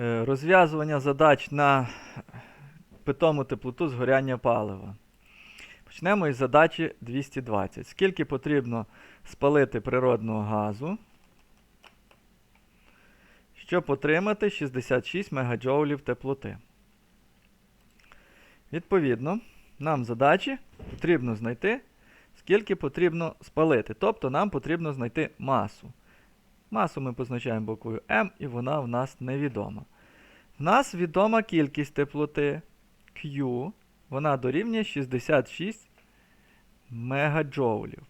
Е, Розв'язування задач на питому теплоту згоряння палива. Почнемо із задачі 220. Скільки потрібно спалити природного газу, щоб отримати 66 МДж теплоти? Відповідно, нам задачі потрібно знайти, скільки потрібно спалити. Тобто нам потрібно знайти масу. Масу ми позначаємо буквою М, і вона в нас невідома. В нас відома кількість теплоти Q, вона дорівнює 66 мегаджоулів.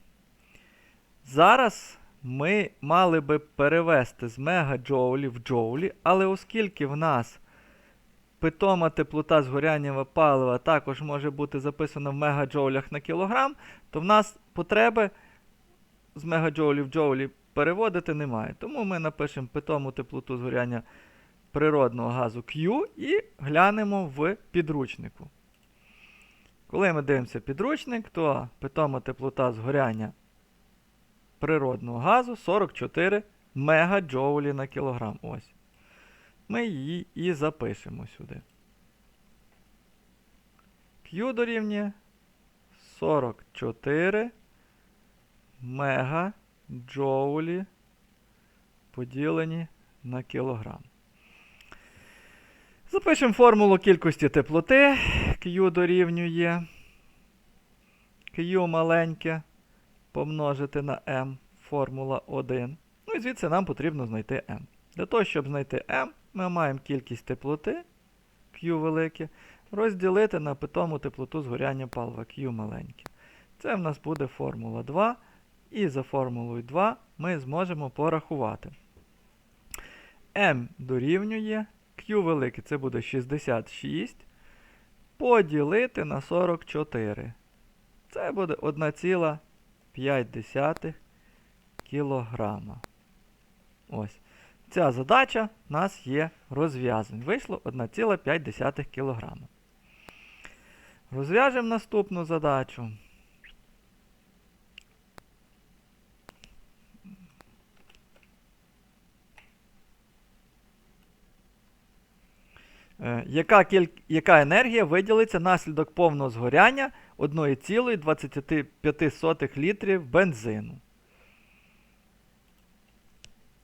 Зараз ми мали би перевести з мегаджоулів в джоулі, але оскільки в нас питома теплота згоряння палива також може бути записана в мегаджоулях на кілограм, то в нас потреби з мегаджоулів в джоулі переводити немає. Тому ми напишемо питому теплоту згоряння природного газу Q і глянемо в підручнику. Коли ми дивимося підручник, то питома теплота згоряння природного газу 44 мегаджоулі на кілограм. Ось. Ми її і запишемо сюди. Q дорівнює 44 мегаджоулі поділені на кілограм. Запишемо формулу кількості теплоти. Q дорівнює Q маленьке помножити на m, формула 1. Ну і звідси нам потрібно знайти m. Для того, щоб знайти m, ми маємо кількість теплоти Q велике, розділити на питому теплоту згоряння палива Q маленьке. Це в нас буде формула 2. І за формулою 2 ми зможемо порахувати. m дорівнює Q велике, це буде 66. Поділити на 44. Це буде 1,5 кілограма. Ось. Ця задача у нас є розв'язана. Вийшло 1,5 кілограма. Розв'яжемо наступну задачу. Яка, кіль... Яка енергія виділиться наслідок повного згоряння 1,25 літрів бензину?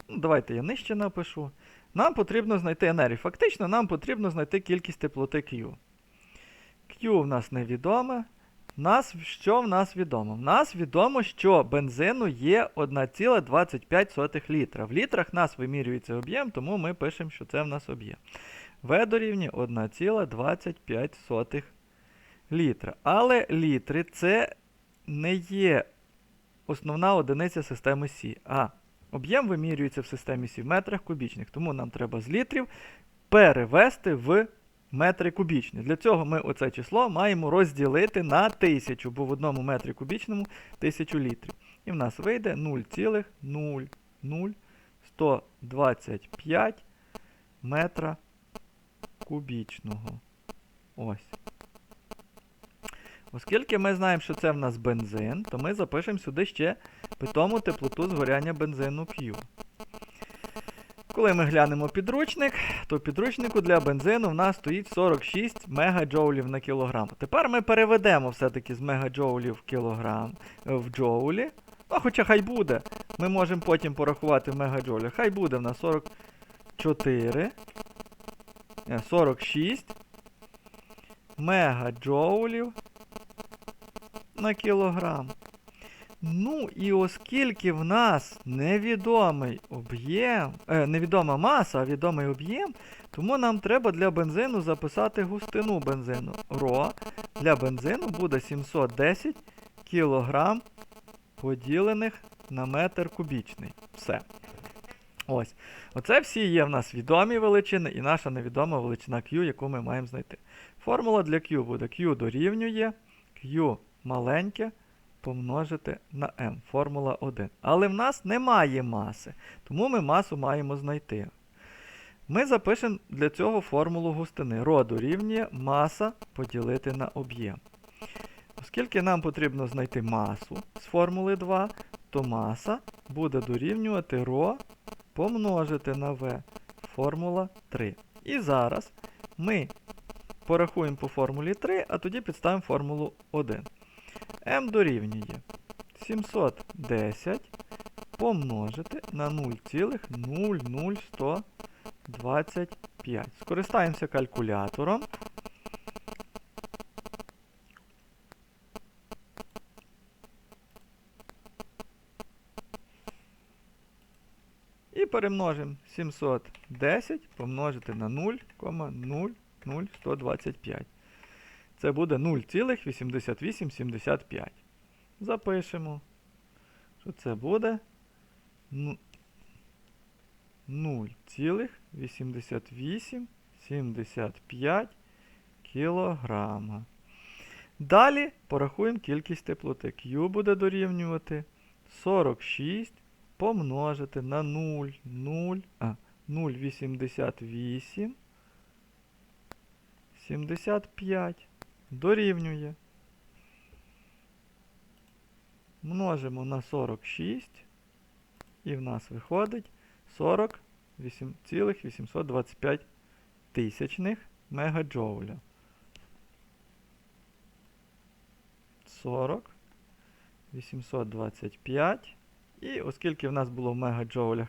Ну, Давайте я нижче напишу. Нам потрібно знайти енергію. Фактично, нам потрібно знайти кількість теплоти Q. Q в нас невідоме. Нас, що в нас відомо? В нас відомо, що бензину є 1,25 літра. В літрах нас вимірюється об'єм, тому ми пишемо, що це в нас об'єм. В дорівнює 1,25 літра. Але літри це не є основна одиниця системи Сі. А об'єм вимірюється в системі Сі в метрах кубічних. Тому нам треба з літрів перевести в метри кубічні. Для цього ми оце число маємо розділити на 1000, бо в одному метрі кубічному 1000 літрів. І в нас вийде 0,00125 метра кубічного. Ось. Оскільки ми знаємо, що це в нас бензин, то ми запишемо сюди ще питому теплоту згоряння бензину Q. Коли ми глянемо підручник, то в підручнику для бензину в нас стоїть 46 мегаджоулів на кілограм. Тепер ми переведемо все-таки з мегаджоулів в кілограм в джоулі. Ну, хоча хай буде. Ми можемо потім порахувати в мегаджоулях. Хай буде в нас 44. Е, 46 мегаджоулів на кілограм. Ну, і оскільки в нас невідомий об'єм, е, невідома маса, а відомий об'єм, тому нам треба для бензину записати густину бензину. РО для бензину буде 710 кг поділених на метр кубічний. Все. Ось. Оце всі є в нас відомі величини і наша невідома величина Q, яку ми маємо знайти. Формула для Q буде Q дорівнює Q маленьке помножити на m. Формула 1. Але в нас немає маси, тому ми масу маємо знайти. Ми запишемо для цього формулу густини. Ро дорівнює маса поділити на об'єм. Оскільки нам потрібно знайти масу з формули 2, то маса буде дорівнювати ро помножити на v. Формула 3. І зараз ми порахуємо по формулі 3, а тоді підставимо формулу 1. m дорівнює 710 помножити на 0,00125. Скористаємося калькулятором. Перемножимо 710 помножити на 0,00125. Це буде 0,8875. Запишемо, що це буде ну, 0,8875 кілограма. Далі порахуємо кількість теплоти. Q буде дорівнювати 46 помножити на 0, 0, а, 0,88 75 дорівнює. Множимо на 46 і в нас виходить 48,825 тисячних мегаджоуля. 40, 825. І оскільки в нас було в мегаджоулях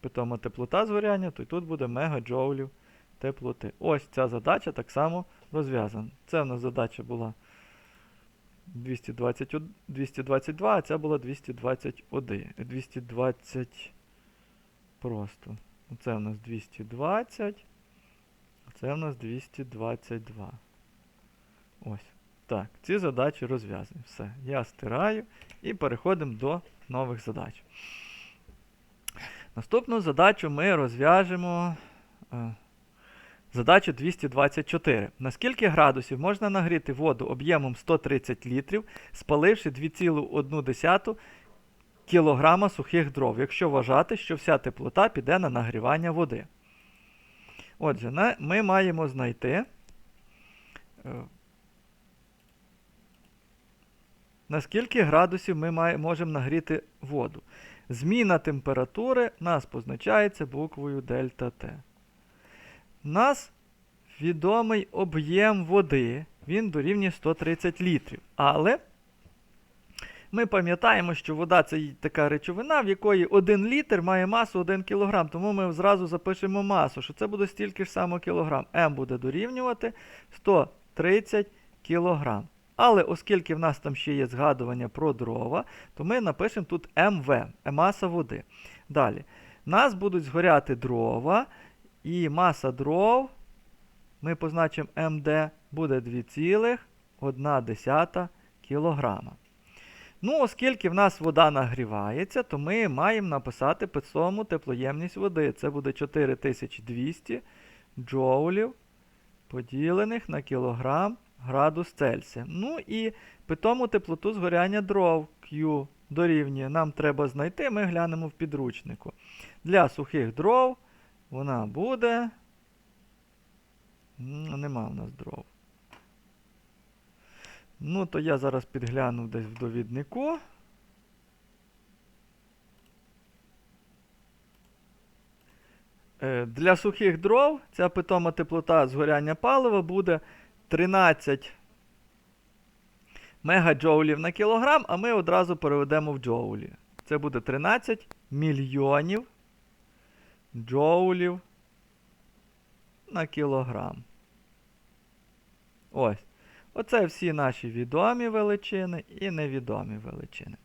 питома теплота згоряння, то й тут буде мегаджоулів теплоти. Ось ця задача так само розв'язана. Це в нас задача була 220, 222, а ця була 221. 220 просто. Це в нас 220, а це в нас 222. Ось. Так, ці задачі розв'язані. Все. Я стираю і переходимо до нових задач. Наступну задачу ми розв'яжемо. Е, задачу 224. На скільки градусів можна нагріти воду об'ємом 130 літрів, спаливши 2,1 кг сухих дров, якщо вважати, що вся теплота піде на нагрівання води. Отже, ми маємо знайти. Е, на скільки градусів ми можемо нагріти воду. Зміна температури нас позначається буквою дельта Т. Нас відомий об'єм води, він дорівнює 130 літрів. Але ми пам'ятаємо, що вода це така речовина, в якої 1 літр має масу 1 кг. Тому ми зразу запишемо масу, що це буде стільки ж само кілограм. М буде дорівнювати 130 кг. Але оскільки в нас там ще є згадування про дрова, то ми напишемо тут МВ, маса води. Далі. Нас будуть згоряти дрова, і маса дров, ми позначимо МД, буде 2,1 кг. Ну, оскільки в нас вода нагрівається, то ми маємо написати питому теплоємність води. Це буде 4200 джоулів поділених на кілограм градус Цельсія. Ну і питому теплоту згоряння дров Q дорівнює. Нам треба знайти, ми глянемо в підручнику. Для сухих дров вона буде. Нема в нас дров. Ну, то я зараз підгляну десь в довіднику. Е, для сухих дров ця питома теплота згоряння палива буде 13 мегаджоулів на кілограм, а ми одразу переведемо в джоулі. Це буде 13 мільйонів джоулів на кілограм. Ось. Оце всі наші відомі величини і невідомі величини.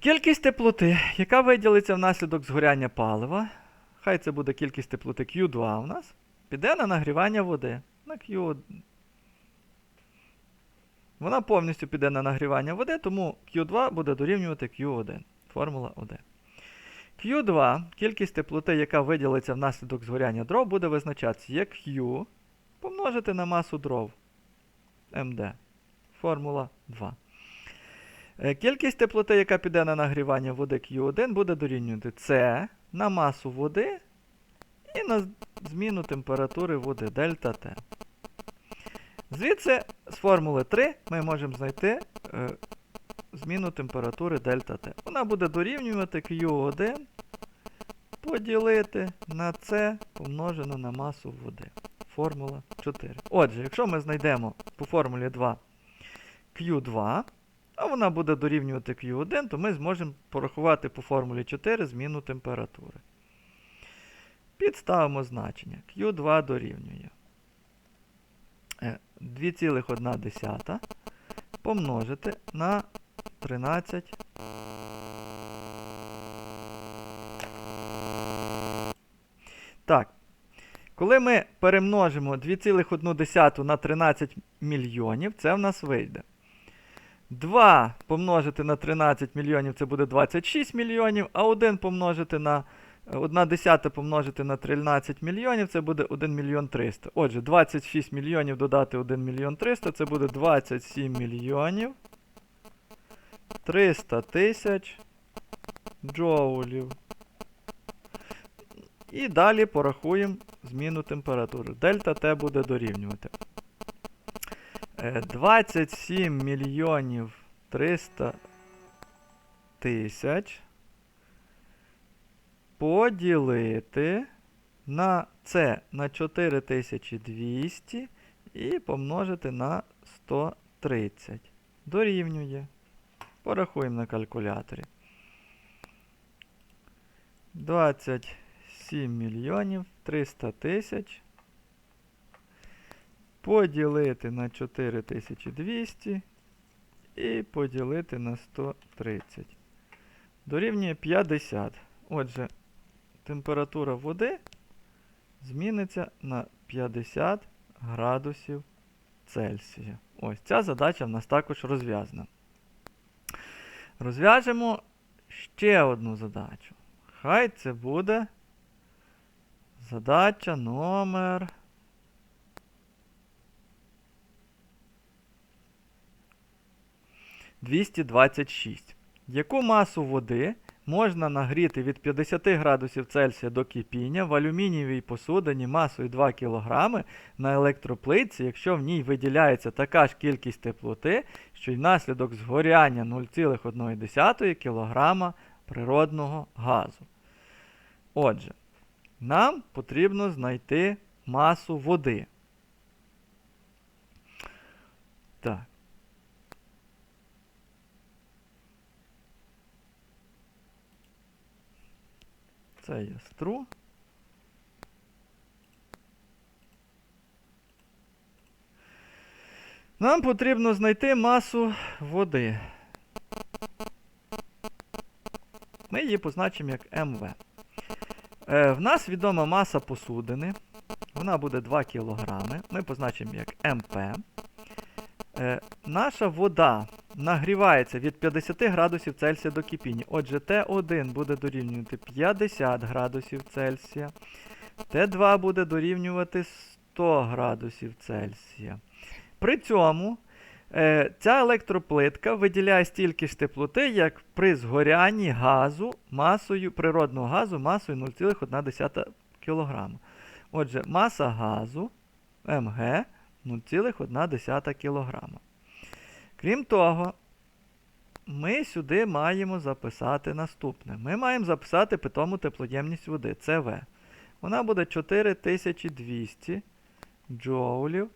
Кількість теплоти, яка виділиться внаслідок згоряння палива. Хай це буде кількість теплоти Q2 у нас, піде на нагрівання води на Q1. Вона повністю піде на нагрівання води, тому Q2 буде дорівнювати Q1. Формула 1. Q2, кількість теплоти, яка виділиться внаслідок згоряння дров, буде визначатися як Q помножити на масу дров МД. Формула 2. Е, кількість теплоти, яка піде на нагрівання води Q1, буде дорівнювати С на масу води і на зміну температури води дельта Т. Звідси з формули 3 ми можемо знайти е, зміну температури дельта Т. Вона буде дорівнювати Q1 поділити на С помножено на масу води. Формула 4. Отже, якщо ми знайдемо по формулі 2 Q2, а вона буде дорівнювати Q1, то ми зможемо порахувати по формулі 4 зміну температури. Підставимо значення. Q2 дорівнює е, 2,1 помножити на 13. Так. Коли ми перемножимо 2,1 на 13 мільйонів, це в нас вийде. 2 помножити на 13 мільйонів це буде 26 мільйонів, а 1 помножити на 1 десята помножити на 13 мільйонів, це буде 1 мільйон 300. Отже, 26 мільйонів додати 1 мільйон 300, це буде 27 мільйонів 300 тисяч джоулів. І далі порахуємо зміну температури. Дельта Т буде дорівнювати. Е, 27 мільйонів 300 тисяч поділити на С на 4200 і помножити на 130. Дорівнює. Порахуємо на калькуляторі. 27 мільйонів 300 тисяч. Поділити на 4200 і поділити на 130. Дорівнює 50. Отже, температура води зміниться на 50 градусів Цельсія. Ось ця задача в нас також розв'язана. Розв'яжемо ще одну задачу. Хай це буде задача номер. «226». Яку масу води можна нагріти від 50 градусів Цельсія до кипіння в алюмінієвій посудині масою 2 кг на електроплитці, якщо в ній виділяється така ж кількість теплоти, що й внаслідок згоряння 0,1 кг природного газу. Отже, нам потрібно знайти масу води. Так. Це є стру. Нам потрібно знайти масу води. Ми її позначимо як МВ. Е, в нас відома маса посудини. Вона буде 2 кг. Ми позначимо як МП. Е, наша вода нагрівається від 50 градусів Цельсія до кипіння. Отже, Т1 буде дорівнювати 50 градусів Цельсія. Т2 буде дорівнювати 100 градусів Цельсія. При цьому е, ця електроплитка виділяє стільки ж теплоти, як при згорянні газу масою природного газу масою 0,1 кг. Отже, маса газу МГ 0,1 кг. Крім того, ми сюди маємо записати наступне. Ми маємо записати питому теплоємність води ЦВ. Вона буде 4200 джоулів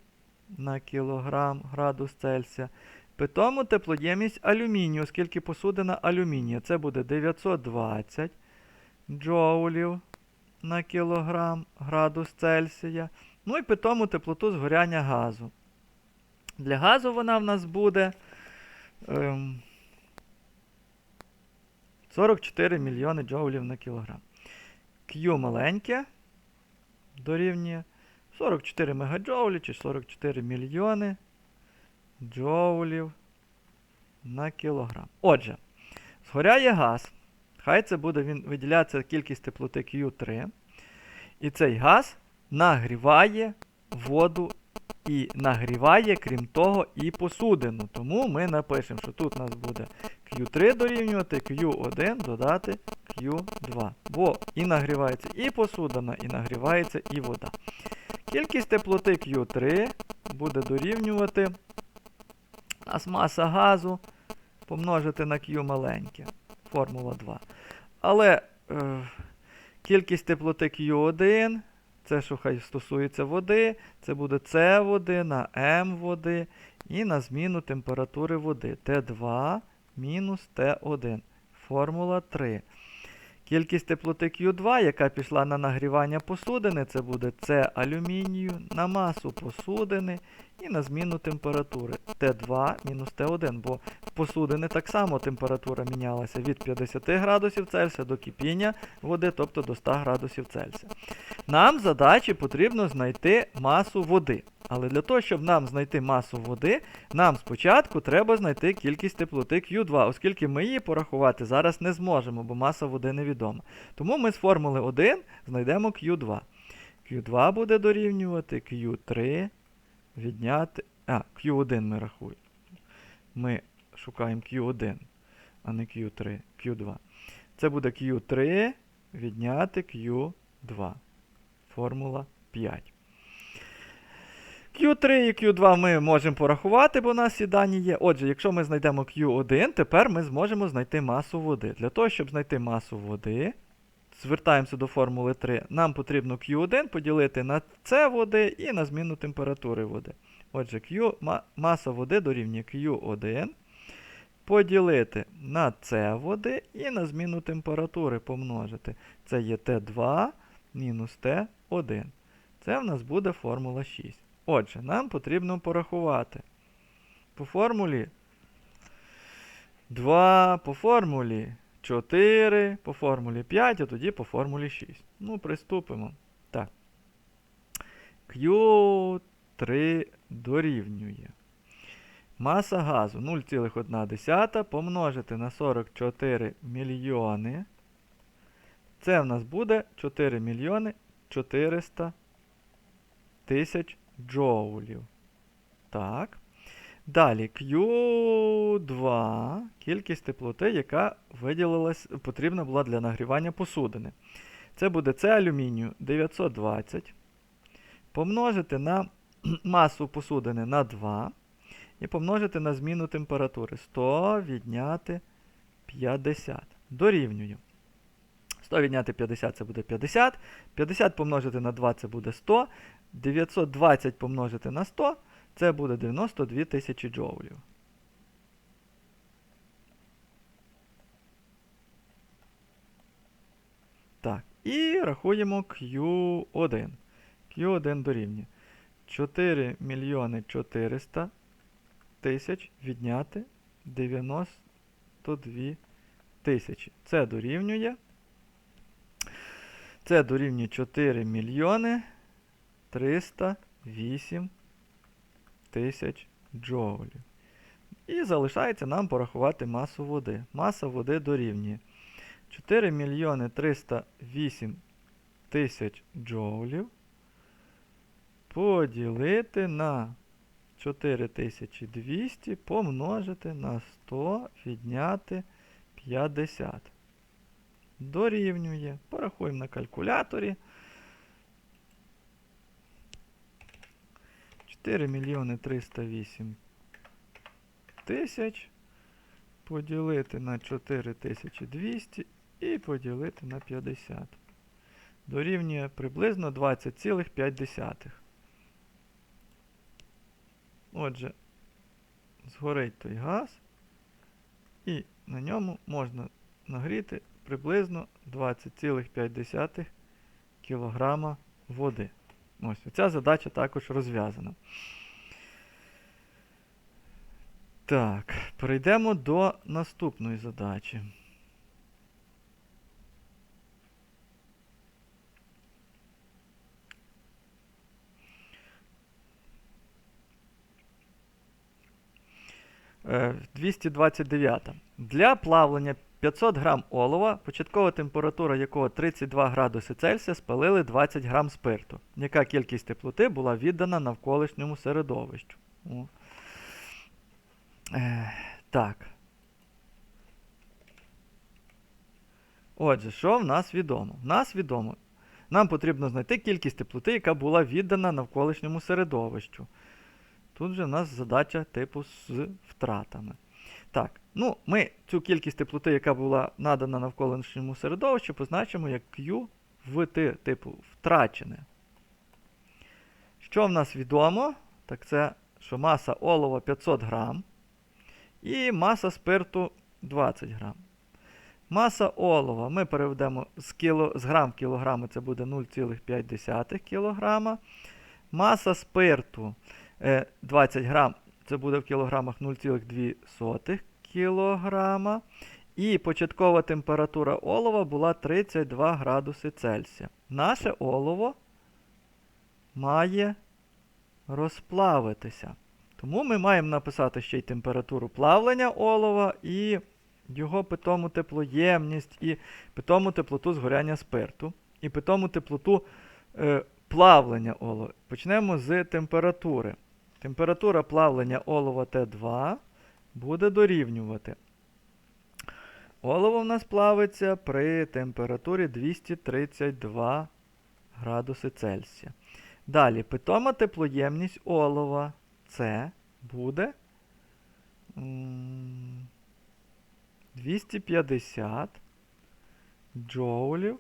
на кілограм градус Цельсія. Питому теплоємність алюмінію, оскільки посудина алюмінія, це буде 920 джоулів на кілограм градус Цельсія. Ну і питому теплоту згоряння газу. Для газу вона в нас буде ем, 44 мільйони джоулів на кілограм. Q маленьке дорівнює 44 мегаджоулі чи 44 мільйони джоулів на кілограм. Отже, згоряє газ. Хай це буде він виділятися кількість теплоти Q3. І цей газ нагріває воду і нагріває, крім того, і посудину. Тому ми напишемо, що тут у нас буде Q3 дорівнювати Q1 додати Q2. Бо і нагрівається і посудина, і нагрівається і вода. Кількість теплоти Q3 буде дорівнювати нас маса газу помножити на Q маленьке. Формула 2. Але е, кількість теплоти Q1, це що хай стосується води, це буде С води на М води і на зміну температури води Т2 мінус Т1. Формула 3. Кількість теплоти Q2, яка пішла на нагрівання посудини, це буде С алюмінію на масу посудини і на зміну температури Т2 мінус Т1, бо посудини так само температура мінялася від 50 градусів Цельсія до кипіння води, тобто до 100 градусів Цельсія. Нам задачі потрібно знайти масу води. Але для того, щоб нам знайти масу води, нам спочатку треба знайти кількість теплоти Q2, оскільки ми її порахувати зараз не зможемо, бо маса води невідома. Тому ми з формули 1 знайдемо Q2. Q2 буде дорівнювати Q3 відняти. А, Q1 ми рахуємо. Ми шукаємо Q1, а не Q3, Q2. Це буде Q3 відняти Q2. Формула 5. Q3 і Q2 ми можемо порахувати, бо у нас ці дані є. Отже, якщо ми знайдемо Q1, тепер ми зможемо знайти масу води. Для того, щоб знайти масу води, звертаємося до формули 3. Нам потрібно Q1 поділити на С води і на зміну температури води. Отже, Q, маса води дорівнює Q1. Поділити на С води і на зміну температури помножити. Це є Т2 мінус Т1. Це в нас буде формула 6. Отже, нам потрібно порахувати. По формулі 2, по формулі 4, по формулі 5, а тоді по формулі 6. Ну, приступимо. Так. Q3 дорівнює. Маса газу 0,1 помножити на 44 мільйони. Це в нас буде 4 мільйони 400 тисяч джоулів. Так. Далі Q2, кількість теплоти, яка виділилась, потрібна була для нагрівання посудини. Це буде С алюмінію 920. Помножити на масу посудини на 2. І помножити на зміну температури. 100 відняти 50. Дорівнюю. 100 відняти 50 це буде 50. 50 помножити на 2 це буде 100. 920 помножити на 100 це буде 92 тисячі джоулів. Так, і рахуємо Q1. Q1 дорівнює 4 мільйони 400 тисяч відняти 92 тисячі. Це дорівнює. Це дорівнює 4 мільйони 308 тисяч джоулів. І залишається нам порахувати масу води. Маса води дорівнює 4 мільйони 308 тисяч джоулів поділити на 4200 помножити на 100 відняти 50. Дорівнює. Порахуємо на калькуляторі. 4 мільйони 308 тисяч. Поділити на 4200 і поділити на 50. Дорівнює приблизно 20,5. Отже, згорить той газ, і на ньому можна нагріти приблизно 20,5 кг води. Ось, ця задача також розв'язана. Так, перейдемо до наступної задачі. Е, 229. Для плавлення 500 грам олова, початкова температура якого 32 градуси Цельсія, спалили 20 грам спирту. Яка кількість теплоти була віддана навколишньому середовищу? О. Е, так. Отже, що в нас відомо? В нас відомо. Нам потрібно знайти кількість теплоти, яка була віддана навколишньому середовищу. Тут же в нас задача типу з втратами. Так, ну, ми цю кількість теплоти, яка була надана навколишньому середовищу, позначимо як Q в ти- типу втрачене. Що в нас відомо? Так це, що маса олова 500 грам і маса спирту 20 грам. Маса олова ми переведемо з, кіло, з грам в кілограми, це буде 0,5 кг. Маса спирту е, 20 грам, це буде в кілограмах 0,2 кг. І початкова температура олова була 32 градуси Цельсія. Наше олово має розплавитися. Тому ми маємо написати ще й температуру плавлення олова і його питому теплоємність, і питому теплоту згоряння спирту, і питому теплоту е, плавлення олова. Почнемо з температури. Температура плавлення олова Т2 буде дорівнювати. Олово в нас плавиться при температурі 232 градуси Цельсія. Далі, питома теплоємність олова С буде 250 джоулів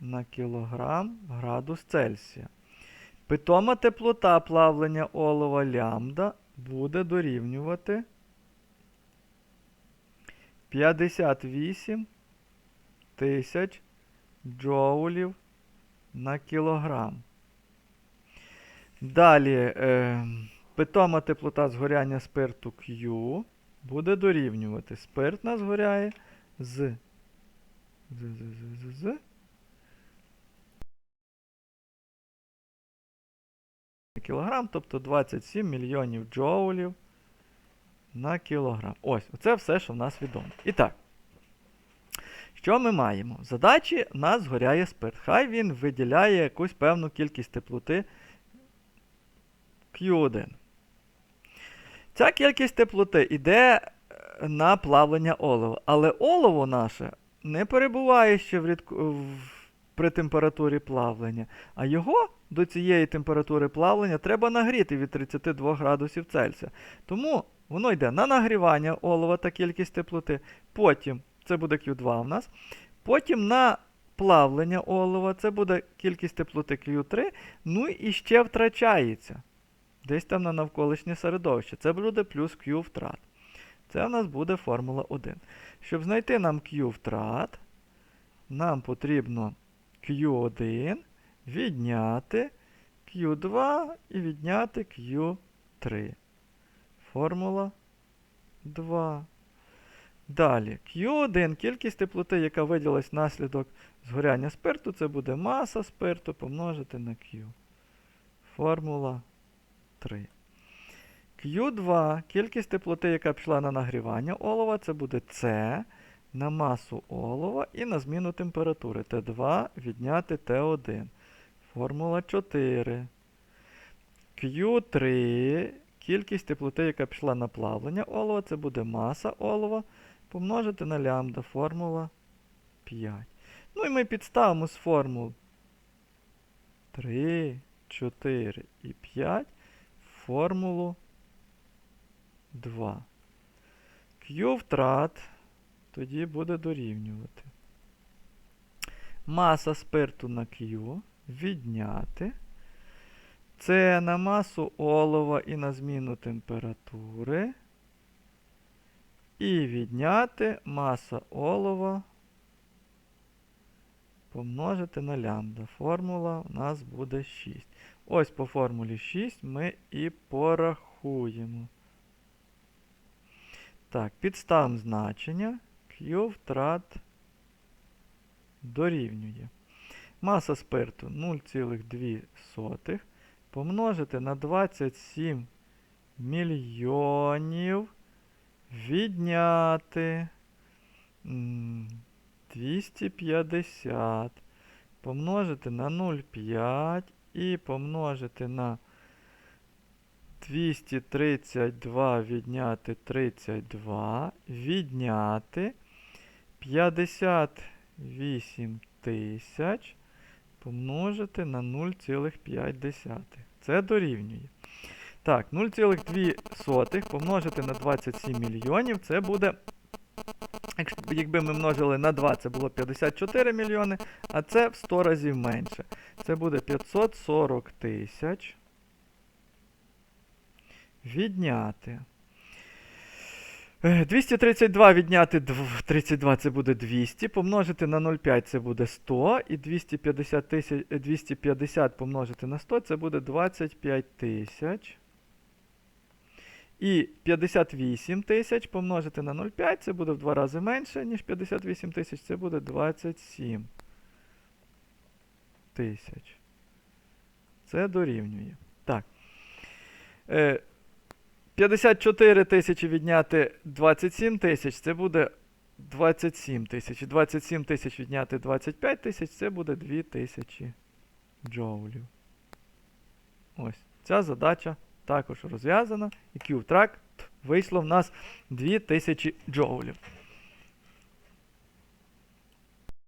на кілограм градус Цельсія. Питома теплота плавлення олова лямбда буде дорівнювати 58 тисяч джоулів на кілограм. Далі е, питома теплота згоряння спирту Q буде дорівнювати. Спирт нас згоряє з, з, з, з, з, кілограм, тобто 27 мільйонів джоулів на кілограм. Ось, оце все, що в нас відомо. І так. Що ми маємо? В задачі нас згоряє спирт. Хай він виділяє якусь певну кількість теплоти Q1. Ця кількість теплоти йде е, на плавлення олова. Але олово наше не перебуває ще в рідку, при температурі плавлення, а його до цієї температури плавлення треба нагріти від 32 градусів Цельсія. Тому воно йде на нагрівання олова та кількість теплоти. Потім, це буде Q2 в нас. Потім на плавлення олова, це буде кількість теплоти Q3. Ну і ще втрачається. Десь там на навколишнє середовище. Це буде плюс Q втрат. Це в нас буде формула 1. Щоб знайти нам Q втрат, нам потрібно Q1 відняти Q2 і відняти Q3. Формула 2. Далі, Q1, кількість теплоти, яка виділилась внаслідок згоряння спирту, це буде маса спирту помножити на Q. Формула 3. Q2, кількість теплоти, яка пішла на нагрівання олова, це буде С на масу олова і на зміну температури Т2 відняти Т1. Формула 4. Q3, кількість теплоти, яка пішла на плавлення олова, це буде маса олова помножити на лямбда. Формула 5. Ну і ми підставимо з формул 3, 4 і 5 формулу 2. Q втрат тоді буде дорівнювати. Маса спирту на Q відняти. Це на масу олова і на зміну температури. І відняти маса олова помножити на лямбда. Формула у нас буде 6. Ось по формулі 6 ми і порахуємо. Так, підставимо значення. Q втрат дорівнює. Маса спирту 0,2 помножити на 27 мільйонів відняти 250 помножити на 0,5 і помножити на 232 відняти 32, відняти 58 тисяч помножити на 0,5. Це дорівнює. Так, 0,2 помножити на 27 мільйонів, це буде Якби ми множили на 2, це було 54 мільйони, а це в 100 разів менше. Це буде 540 тисяч. Відняти. Е, 232 відняти 32 це буде 200, помножити на 0,5 це буде 100, і 250, тисяч, е, 250 помножити на 100 це буде 25 тисяч. І 58 тисяч помножити на 0,5 це буде в два рази менше, ніж 58 тисяч, це буде 27 тисяч. Це дорівнює. Так. Е, 54 тисячі відняти 27 тисяч, це буде 27 тисяч. 27 тисяч відняти 25 тисяч, це буде 2 тисячі джоулів. Ось. Ця задача також розв'язана. І Q-Track вийшло в нас 2000 джоулів.